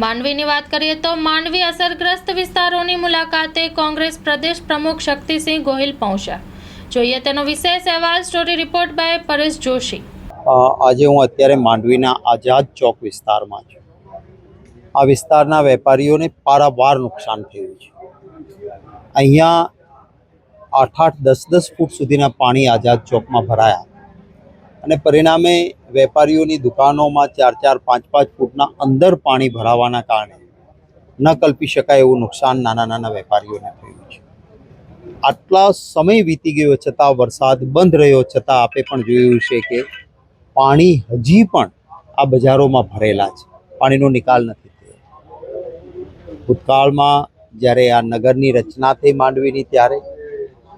માંડવીની વાત કરીએ તો માંડવી અસરગ્રસ્ત વિસ્તારોની મુલાકાતે કોંગ્રેસ પ્રદેશ પ્રમુખ શક્તિસિંહ ગોહિલ પહોંચ્યા. જોઈએ તેનો વિશેષ અહેવાલ story report by Paresh Joshi. આજે હું અત્યારે માંડવીના આઝાદ ચોક વિસ્તારમાં છું. આ વિસ્તારના વેપારીઓને પારાવાર નુકસાન થયું છે. અહીંયા આઠ આઠ દસ દસ ફૂટ સુધીના પાણી આઝાદ ચોકમાં ભરાયા. અને પરિણામે વેપારીઓની દુકાનોમાં ચાર ચાર, પાંચ પાંચ ફૂટના અંદર પાણી ભરાવાના કારણે ન કલ્પી શકાય એવું નુકસાન નાના નાના વેપારીઓને થયું છે. આટલા સમય વીતી ગયો છતાં વરસાદ બંધ રહ્યો છતાં આપે પણ જોયું છે કે પાણી હજી પણ આ બજારોમાં ભરેલા છે. પાણીનો નિકાલ નથી થયો. ભૂતકાળમાં જ્યારે આ નગરની રચના થઈ માંડવીની ત્યારે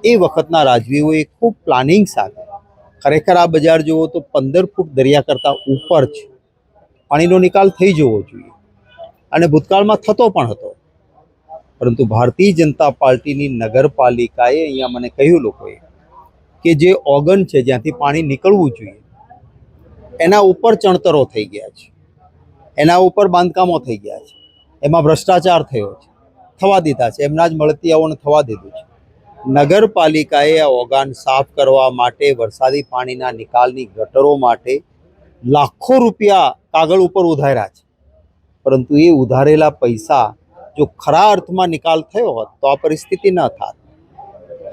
એ વખતના રાજવીઓએ ખૂબ પ્લાનિંગ સાથે ખરેખર આ બજાર જુઓ તો પંદર ફૂટ દરિયા કરતાં ઉપર છે. પાણીનો નિકાલ થઈ જવો જોઈએ. અને ભૂતકાળમાં થતો પણ હતો. પરંતુ ભારતીય જનતા પાર્ટીની નગરપાલિકાએ અહીંયા મને કહ્યું લોકોએ કે જે ઓગન છે, જ્યાંથી પાણી નીકળવું જોઈએ, એના ઉપર ચણતરો થઈ ગયા છે. એના ઉપર બાંધકામો થઈ ગયા છે. એમાં ભ્રષ્ટાચાર થયો છે. થવા દીધા છે. એમના જ મળતિયાઓને થવા દીધું છે. નગરપાલિકાએ આ ઓગાન સાફ કરવા માટે વરસાદી પાણીના નિકાલની ગટરો માટે લાખો રૂપિયા કાગળ ઉપર ઉધાર્યા છે. પરંતુ એ ઉધારેલા પૈસા જો ખરા અર્થમાં નિકાલ થયો હોત તો આ પરિસ્થિતિ ન થાત.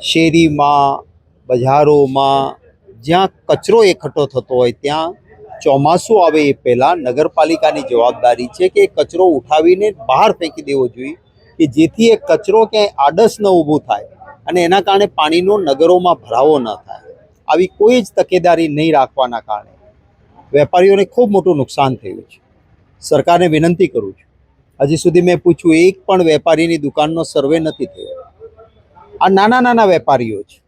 શેરીમાં, બજારોમાં જ્યાં કચરો એકઠો થતો હોય ત્યાં ચોમાસું આવે એ પહેલાં નગરપાલિકાની જવાબદારી છે કે કચરો ઉઠાવીને બહાર ફેંકી દેવો જોઈએ કે જેથી એ કચરો ક્યાંય આડસ ન ઊભું થાય. અને એના કારણે પાણીનો નગરોમાં ભરાવો ન થાય. આવી કોઈ જ તકેદારી નહીં રાખવાના કારણે વેપારીઓને ખૂબ મોટું નુકસાન થયું છે. સરકારને વિનંતી કરું છું. હજી સુધી મેં પૂછ્યું, એક પણ વેપારીની દુકાનનો સર્વે નથી થયો. આ નાના નાના વેપારીઓ છે.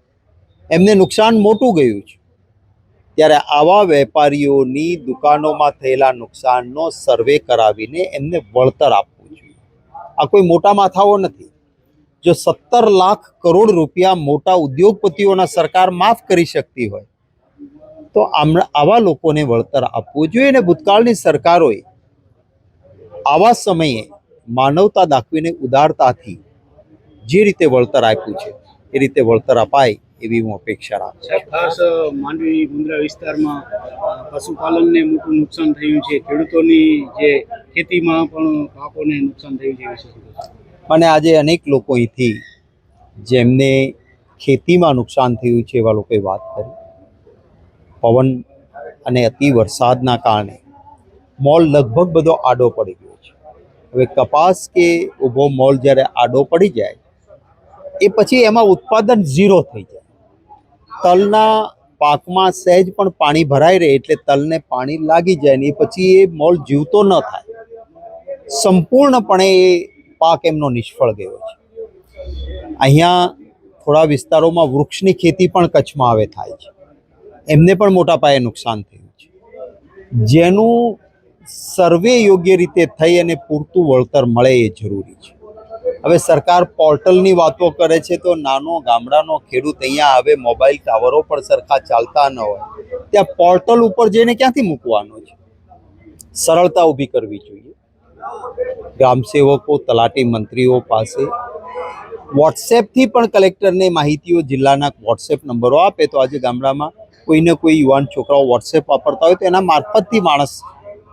એમને નુકસાન મોટું ગયું છે. ત્યારે આવા વેપારીઓની દુકાનોમાં થયેલા નુકસાનનો સર્વે કરાવીને એમને વળતર આપવું જોઈએ. આ કોઈ મોટા માથાઓ નથી. જો સત્તર લાખ કરોડ રૂપિયા મોટા ઉદ્યોગપતિઓના સરકાર માફ કરી શકતી હોય તો આવા લોકોને વળતર આપવું જોઈએ અને ભૂતકાળની સરકારોએ આવા સમયે માનવતા દાખવીને ઉદારતાથી જે રીતે વળતર આપ્યું છે એ રીતે વળતર અપાય એવી હું અપેક્ષા રાખું છું ખાસ માંડવી મુન્દ્રા વિસ્તારમાં પશુપાલનને મોટું નુકસાન થયું છે ખેડૂતોની જે ખેતીમાં પણ પાકોને નુકસાન થયું છે? અને આજે અનેક લોકો અહીંથી જેમને ખેતીમાં નુકસાન થયું છે એવા લોકોએ વાત કરી. પવન અને અતિ વરસાદના કારણે મોલ લગભગ બધો આડો પડી ગયો છે. હવે કપાસ કે ઊભો મોલ જ્યારે આડો પડી જાય, એ પછી એમાં ઉત્પાદન ઝીરો થઈ જાય. તલના પાકમાં સહેજ પણ પાણી ભરાઈ રહે એટલે તલને પાણી લાગી જાય ને એ પછી એ મોલ જીવતો ન થાય. સંપૂર્ણપણે એ પાક એમનો નિષ્ફળ ગયો છે. અહીંયા થોડા વિસ્તારોમાં વૃક્ષની ખેતી પણ કચ્છમાં આવે થાય છે. એમને પણ મોટા પાયે નુકસાન થયું છે. જેનું સર્વે યોગ્ય રીતે થઈ અને પૂરતું વળતર મળે એ જરૂરી છે. હવે સરકાર પોર્ટલની વાતો કરે છે તો નાનો ગામડાનો ખેડૂત અહીંયા આવે, મોબાઈલ ટાવરો પણ સરખા ચાલતા ન હોય, ત્યાં પોર્ટલ ઉપર જઈને ક્યાંથી મૂકવાનો છે? સરળતા ઊભી કરવી જોઈએ. ગ્રામસેવકો, તલાટી મંત્રીઓ પાસે. વોટ્સએપથી પણ કલેક્ટરને માહિતીઓ જિલ્લાના વોટ્સએપ નંબરો આપે તો આજે ગામડામાં કોઈને કોઈ યુવાન છોકરાઓ વોટ્સએપ વાપરતા હોય તો એના મારફતથી માણસ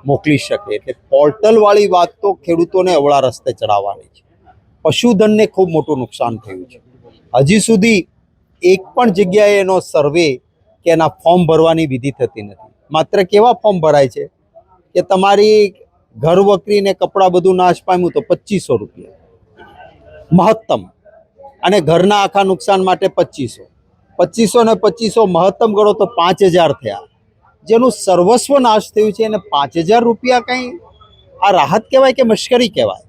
મોકલી શકે. એટલે પોર્ટલવાળી વાત તો ખેડૂતોને અવળા રસ્તે ચડાવવાની છે. પશુધનને ખૂબ મોટું નુકસાન થયું છે. હજી સુધી એક પણ જગ્યાએ એનો સર્વે કે એના ફોર્મ ભરવાની વિધિ થતી નથી. માત્ર કેવા ફોર્મ ભરાય છે? કે તમારી ઘર વકરીને કપડાં બધું નાશ પામ્યું તો પચીસો રૂપિયા. મહત્તમ. અને ઘરના આખા નુકસાન માટે પચીસો. પચીસો ને પચીસો મહત્તમ ગણો તો પાંચ હજાર થયા. જેનું સર્વસ્વ નાશ થયું છે એને પાંચ હજાર રૂપિયા કંઈ આ રાહત કહેવાય કે મશ્કરી કહેવાય?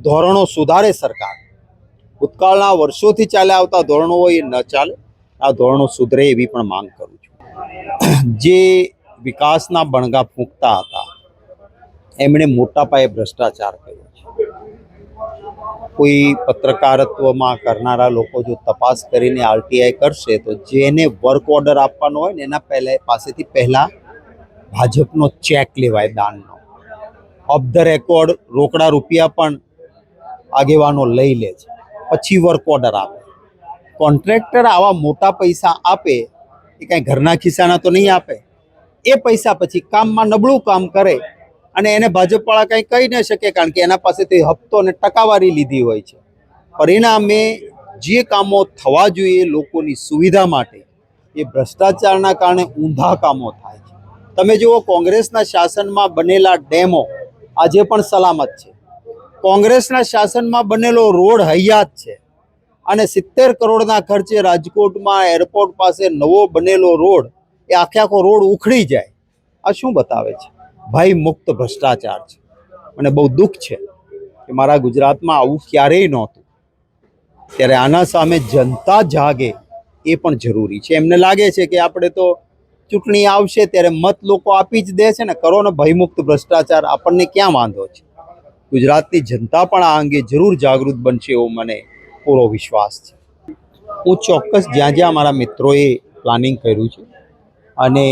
ધોરણો સુધારે સરકાર. ભૂતકાળના વર્ષોથી ચાલ્યા આવતા ધોરણો હોય એ ન ચાલે. આ ધોરણો સુધરે એવી પણ માંગ કરું છું. જે વિકાસના બણગા ફૂંકતા હતા એમણે મોટા પાયે ભ્રષ્ટાચાર કર્યો છે. કોઈ પત્રકારત્વમાં કરનારા લોકો જો તપાસ કરીને આરટીઆઈ કરશે તો જેને વર્ક ઓર્ડર આપવાનો હોય ને એના પહેલા પાસેથી પહેલા ભાજપનો ચેક લેવાય દાનનો. ઓફ ધ રેકોર્ડ રોકડા રૂપિયા પણ આગેવાનો લઈ લે છે. પછી વર્ક ઓર્ડર આપે. કોન્ટ્રાક્ટર આવા મોટા પૈસા આપે એ કાંઈ ઘરના ખિસ્સાના તો નહીં આપે. એ પૈસા પછી કામમાં નબળું કામ કરે અને એને ભાજપવાળા કંઈ કહી ન શકે કારણ કે એના પાસેથી હપ્તો અને ટકાવારી લીધી હોય છે. પરિણામે જે કામો થવા જોઈએ લોકોની સુવિધા માટે એ ભ્રષ્ટાચારના કારણે ઊંધા કામો થાય છે. તમે જુઓ કોંગ્રેસના શાસનમાં બનેલા ડેમો આજે પણ સલામત છે. કોંગ્રેસના શાસનમાં બનેલો રોડ હયાત છે અને સિત્તેર કરોડના ખર્ચે રાજકોટમાં એરપોર્ટ પાસે નવો બનેલો રોડ એ આખે આખો રોડ ઉખડી જાય. આ શું બતાવે છે? ભય મુક્ત ભ્રષ્ટાચાર છે. મને બહુ દુઃખ છે કે મારા ગુજરાતમાં આવું ક્યારેય નહોતું. ત્યારે આના સામે જનતા જાગે એ પણ જરૂરી છે. એમને લાગે છે કે આપણે તો ચૂંટણી આવશે ત્યારે મત લોકો આપી જ દે છે ને. કરો ને ભયમુક્ત ભ્રષ્ટાચાર, આપણને ક્યાં વાંધો છે? ગુજરાતની જનતા પણ આ અંગે જરૂર જાગૃત બનશે એવો મને પૂરો વિશ્વાસ છે. હું ચોક્કસ જ્યાં જ્યાં મારા મિત્રોએ પ્લાનિંગ કર્યું છે અને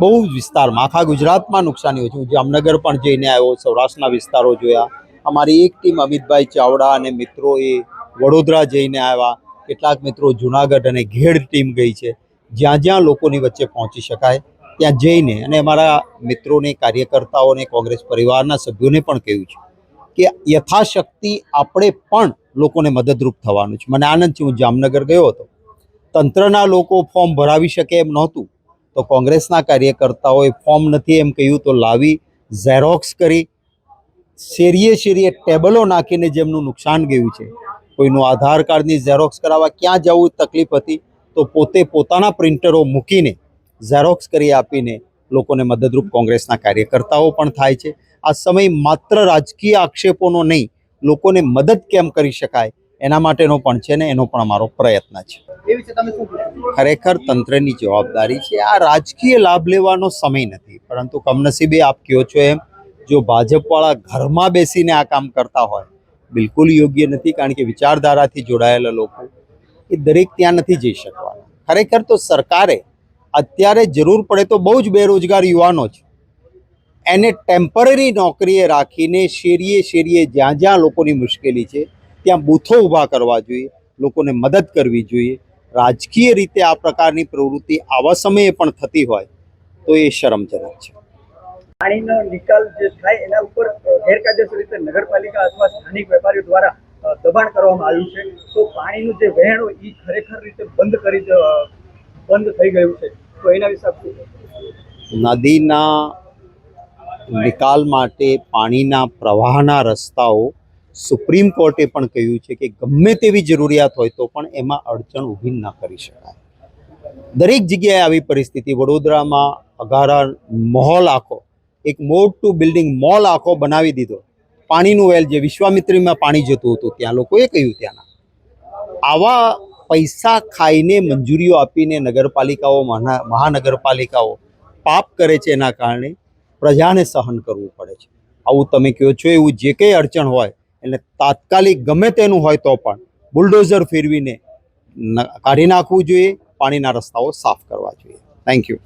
બહુ વિસ્તારમાં, આખા ગુજરાતમાં નુકસાની હોય છે. જામનગર પણ જઈને આવ્યો, સૌરાષ્ટ્રના વિસ્તારો જોયા. અમારી એક ટીમ અમિતભાઈ ચાવડા અને મિત્રો એ વડોદરા જઈને આવ્યા. કેટલાક મિત્રો જુનાગઢ અને ઘેડ ટીમ ગઈ છે. જ્યાં જ્યાં લોકોની વચ્ચે પહોંચી શકાય, ત્યાં જઈને અને અમારા મિત્રોને કાર્યકર્તાઓને કોંગ્રેસ પરિવારના સભ્યોને પણ કહ્યું છે કે યથાશક્તિ આપણે પણ લોકોને મદદરૂપ થવાનું છે. મને આનંદ છે, હું જામનગર ગયો હતો. તંત્રના લોકો ફોર્મ ભરાવી શકે એમ નહોતું. તો કોંગ્રેસના કાર્યકર્તાઓએ ફોર્મ નથી એમ કહ્યું, તો લાવી ઝેરોક્સ કરી. શેરીએ શેરીએ ટેબલો નાખીને જેમનું નુકસાન ગયું છે. કોઈનું આધાર કાર્ડની ઝેરોક્સ કરાવવા ક્યાં જવું તકલીફ હતી, તો પોતે પોતાના પ્રિન્ટરો મૂકીને ઝેરોક્સ કરી આપીને લોકોને મદદરૂપ કોંગ્રેસના કાર્યકર્તાઓ પણ થાય છે. આ સમય માત્ર રાજકીય આક્ષેપોનો નહીં, લોકોને મદદ કેમ કરી શકાય? એના માટેનો પણ છે ને એનો પણ અમારો પ્રયત્ન છે. તમે ખરેખર તંત્રની જવાબદારી છે. આ રાજકીય લાભ લેવાનો સમય નથી. પરંતુ કમનસીબે આપ કહો છો એમ જો ભાજપવાળા ઘરમાં બેસીને આ કામ કરતા હોય બિલકુલ યોગ્ય નથી કારણ કે વિચારધારાથી જોડાયેલા લોકો એ દરેક ત્યાં નથી જઈ શકવાના. ખરેખર તો સરકારે અત્યારે જરૂર પડે તો બહુ જ બેરોજગાર યુવાનો છે. એને ટેમ્પરરી નોકરીએ રાખીને શેરીએ શેરીએ જ્યાં જ્યાં લોકોની મુશ્કેલી છે ત્યાં બૂથો ઊભા કરવા જોઈએ લોકોને મદદ કરવી જોઈએ. રાજકીય રીતે આ પ્રકારની પ્રવૃત્તિ આવા સમયે પણ થતી હોય તો એ શરમજનક છે. પાણીનો નિકાલ જે થાય એના ઉપર ગેરકાયદેસર રીતે નગરપાલિકા અથવા સ્થાનિક વેપારીઓ દ્વારા દબાણ કરવામાં આવ્યું છે. તો પાણીનું જે વહેણ હોય એ ખરેખર રીતે બંધ કરી બંધ થઈ ગયું છે. તો એના વિશે? નદીના નિકાલ માટે પાણીના પ્રવાહના રસ્તાઓ સુપ્રીમ કોર્ટે પણ કહ્યું છે કે ગમે તેવી જરૂરિયાત હોય તો પણ એમાં અડચણ ઊભી ન કરી શકાય. દરેક જગ્યાએ આવી પરિસ્થિતિ, વડોદરામાં અગારા મોલ આખો, એક મોટું બિલ્ડિંગ મોલ આખો બનાવી દીધો. પાણીનું વેલ જે વિશ્વામિત્રીમાં પાણી જતું હતું, ત્યાં લોકોએ કહ્યું ત્યાંના. આવા પૈસા ખાઈને મંજૂરીઓ આપીને નગરપાલિકાઓ મહાનગરપાલિકાઓ પાપ કરે છે એના કારણે પ્રજાને સહન કરવું પડે છે. આવું તમે કહો છો, એવું જે કંઈ અડચણ હોય એટલે તાત્કાલિક ગમે તેનું હોય તો પણ બુલડોઝર ફેરવીને કાઢી નાખવું જોઈએ, પાણીના રસ્તાઓ સાફ કરવા જોઈએ. Thank you